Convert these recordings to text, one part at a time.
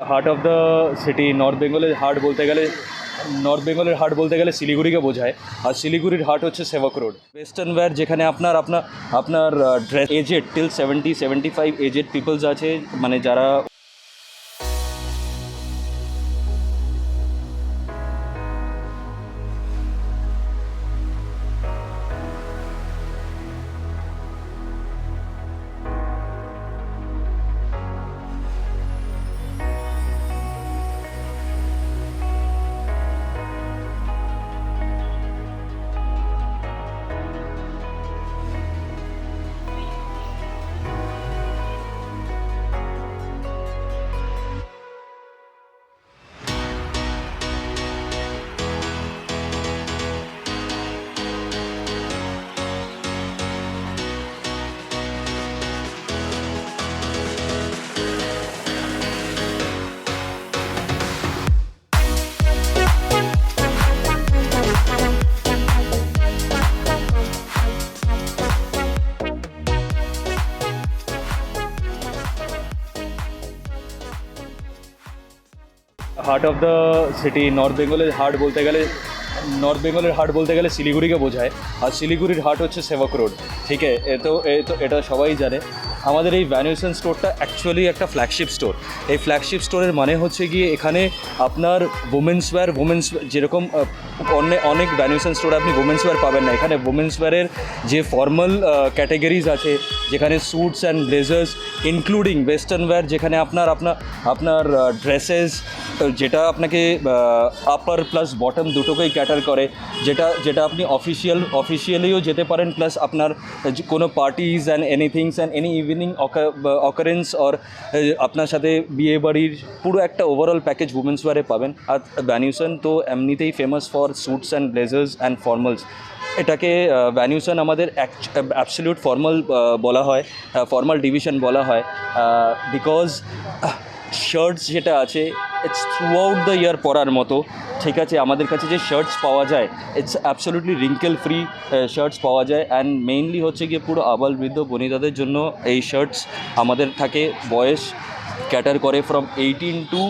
Heart of the city north বেঙ্গলের heart বলতে গেলে নর্থ বেঙ্গলের হার্ট বলতে গেলে শিলিগুড়িকে বোঝায়। আর শিলিগুড়ির হার্ট হচ্ছে সেবক রোড ওয়েস্টার্ন ওয়্যার যেখানে আপনার আপনার আপনার dress aged till seventy seventy five aged peoples আছে। মানে যারা heart of the city north বেঙ্গলের হার্ট বলতে গেলে নর্থ বেঙ্গলের হার্ট বলতে গেলে শিলিগুড়িকে বোঝায়। আর শিলিগুড়ির হার্ট হচ্ছে সেবক রোড। ঠিক আছে এ তো এ তো, এটা সবাই জানে। আমাদের এই ভ্যানুয়েশন স্টোরটা অ্যাকচুয়ালি একটা ফ্ল্যাগশিপ স্টোর এই ফ্ল্যাগশিপ স্টোরের মানে হচ্ছে গিয়ে এখানে আপনার উমেন্স ওয়্যার উমেন্স যেরকম আহ, অনেক ভ্যানুয়েশন স্টোরে আপনি উমেন্স ওয়্যার পাবেন না। এখানে উমেন্স ওয়্যারের যে ফর্মাল ক্যাটাগরিজ আছে যেখানে suits and blazers including western wear যেখানে আপনার আপনার আপনার ড্রেসেস যেটা আপনাকে আপার প্লাস বটম দুটোকেই ক্যাটার করে যেটা যেটা আপনি অফিসিয়াল অফিসিয়ালিও যেতে পারেন প্লাস আপনার কোনো parties and anythings and any evening occurrence or আপনার সাথে বিয়ে বাড়ির পুরো একটা ওভারঅল প্যাকেজ উমেন্স ওয়ারে পাবেন। আর ভ্যানিউসন তো এমনিতেই famous for suits and blazers and formals এটাকে ভ্যানিউশন আমাদের অ্যাবসলিউট ফর্মাল বলা হয় ফর্মাল ডিভিশন বলা হয় বিকজ শার্টস যেটা আছে it's throughout the year পরার মতো। ঠিক আছে, আমাদের কাছে যে শার্টস পাওয়া যায় it's absolutely wrinkle free shirts পাওয়া যায়। অ্যান্ড মেইনলি হচ্ছে গিয়ে পুরো আবাল বৃদ্ধ বনিতাদের জন্য এই শার্টস আমাদের থাকে। বয়স ক্যাটার করে from eighteen to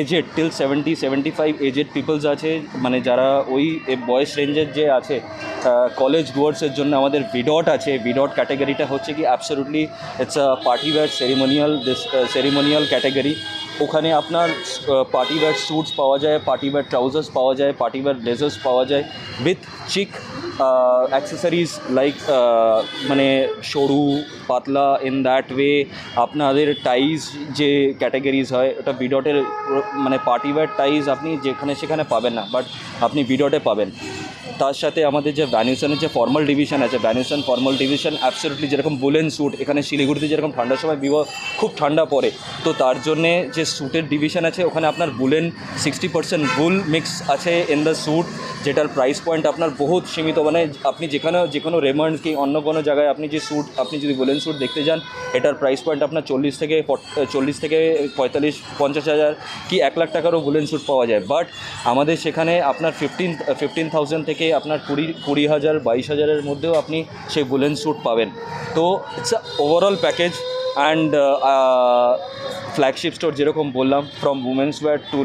aged till seventy seventy five aged peoples আছে। মানে যারা ওই বয়স রেঞ্জের যে আছে কলেজ গোয়ার্সের জন্য আমাদের ভিডট আছে। ভিডট ক্যাটাগরিটা হচ্ছে কি absolutely it's a party wear ceremonial ceremonial category ওখানে আপনার পার্টি ওয়্যার স্যুটস পাওয়া যায় পার্টি ওয়্যার ট্রাউজার্স পাওয়া যায় পার্টি ওয়্যার ব্লেজার্স পাওয়া যায় উইথ চিক অ্যাক্সেসরিজ লাইক মানে সরু, পাতলা ইন দ্যাট ওয়ে আপনাদের টাইজ যে ক্যাটাগরিজ হয়, ওটা বিডটের মানে পার্টি ওয়্যার টাইজ আপনি যেখানে সেখানে পাবেন না বাট আপনি বিডটে পাবেন। তার সাথে আমাদের যে ভ্যানিউশনের যে ফর্মাল ডিভিশন আছে ভ্যানিউশন ফর্মাল ডিভিশন অ্যাবসলিউটলি যেরকম বুলেন স্যুট এখানে শিলিগুড়িতে যেরকম ঠান্ডার সময় বিব, খুব ঠান্ডা পড়ে। তো তার জন্যে যে স্যুটের ডিভিশন আছে, ওখানে আপনার woollen sixty percent wool mix আছে ইন দ্য স্যুট যেটার প্রাইস পয়েন্ট আপনার বহুত সীমিত। মানে আপনি যেখানে যে কোনো রেমন্ড কি অন্য কোনো জায়গায় আপনি যে স্যুট আপনি যদি বুলেন স্যুট দেখতে যান, এটার প্রাইস পয়েন্ট আপনার চল্লিশ থেকে চল্লিশ থেকে পঁয়তাল্লিশ, পঞ্চাশ হাজার কি এক লাখ টাকারও বুলেন স্যুট পাওয়া যায়। বাট আমাদের সেখানে আপনার ফিফটিন ফিফটিন থাউজেন্ড থেকে আপনার কুড়ি কুড়ি হাজার, বাইশ হাজারের মধ্যেও আপনি সেই বুলেন স্যুট পাবেন। তো it's overall package and flagship store যেরকম বললাম from women's wear to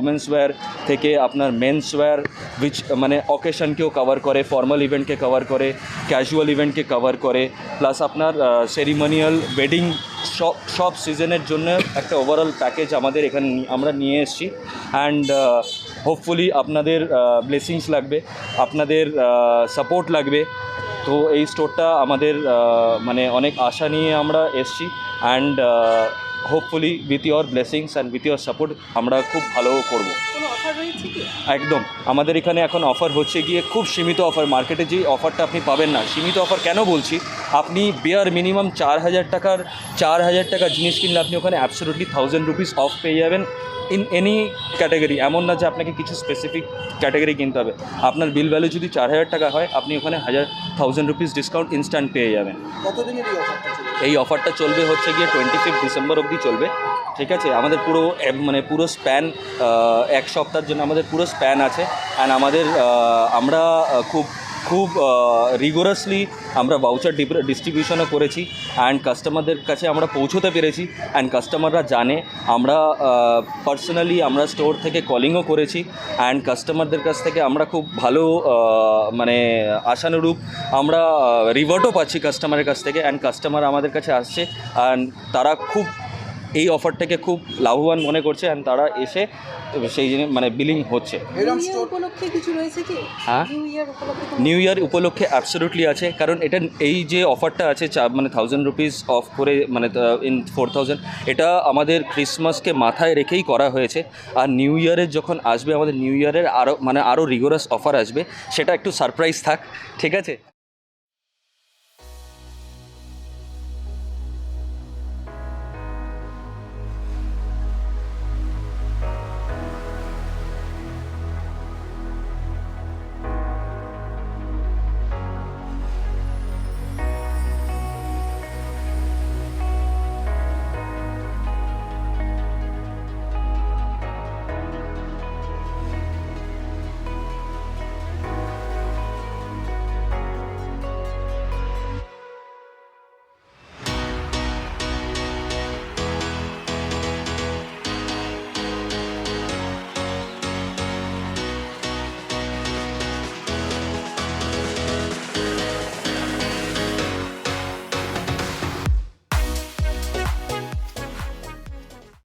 women's wear থেকে আপনার মেন্স ওয়্যার উইচ মানে অকেশনকেও কভার করে ফর্মাল ইভেন্টকে কভার করে ক্যাজুয়াল ইভেন্টকে কভার করে প্লাস আপনার সেরিমোনিয়াল ওয়েডিং সব সব সিজনের জন্য একটা ওভারঅল প্যাকেজ আমাদের এখানে, আমরা নিয়ে এসেছি। অ্যান্ড হোপফুলি আপনাদের ব্লেসিংস লাগবে, আপনাদের সাপোর্ট লাগবে। তো এই স্টোরটা আমাদের মানে অনেক আশা নিয়ে আমরা এসছি। And hopefully with your blessings and with your support আমরা খুব ভালো করব। একদম। আমাদের এখানে এখন অফার হচ্ছে গিয়ে খুব সীমিত অফার মার্কেটে যে অফারটা আপনি পাবেন না সীমিত অফার কেন বলছি? আপনি বেয়ার মিনিমাম চার হাজার টাকার চার হাজার টাকার জিনিস কিনলে আপনি ওখানে অ্যাবসোলুটলি থাউজেন্ড রুপিস অফ পেয়ে যাবেন ইন এনি ক্যাটাগরি এমন না যে আপনাকে কিছু স্পেসিফিক ক্যাটাগরি কিনতে হবে। আপনার বিল ভ্যালু যদি চার হাজার টাকা হয় আপনি ওখানে হাজার থাউজেন্ড রুপিস ডিসকাউন্ট ইনস্ট্যান্ট পেয়ে যাবেন। এই অফারটা চলবে? এই অফারটা চলবে হচ্ছে গিয়ে টোয়েন্টি ফিফথ ডিসেম্বর অবধি চলবে, ঠিক আছে? আমাদের পুরো মানে পুরো স্প্যান এক সপ্তাহের জন্য আমাদের পুরো স্প্যান আছে। অ্যান্ড আমাদের আমরা খুব খুব রিগোরাসলি আমরা ভাউচার ডিস্ট্রিবিউশনও করেছি। অ্যান্ড কাস্টমারদের কাছে আমরা পৌঁছতে পেরেছি। অ্যান্ড কাস্টমাররা জানে, আমরা পার্সোনালি আমরা স্টোর থেকে কলিংও করেছি। অ্যান্ড কাস্টমারদের কাছ থেকে আমরা খুব ভালো মানে আশানুরূপ আমরা রিভার্টও পাচ্ছি কাস্টমারের কাছ থেকে। অ্যান্ড কাস্টমার আমাদের কাছে আসছে। অ্যান্ড তারা খুব এই অফারটাকে খুব লাভবান মনে করছে অ্যান্ড তারা এসে সেই জিনিস মানে বিলিং হচ্ছে। হ্যাঁ? নিউ ইয়ার উপলক্ষে কোনো- নিউ ইয়ার উপলক্ষে অ্যাবসোলুটলি আছে কারণ এটা এই যে অফারটা আছে চা মানে থাউজেন্ড রুপিস অফ করে মানে ইন ফোর থাউজেন্ড এটা আমাদের ক্রিসমাসকে মাথায় রেখেই করা হয়েছে। আর নিউ ইয়ারের যখন আসবে আমাদের নিউ ইয়ারের আরও মানে আরও রিগোরাস অফার আসবে সেটা একটু সারপ্রাইজ থাক ঠিক আছে?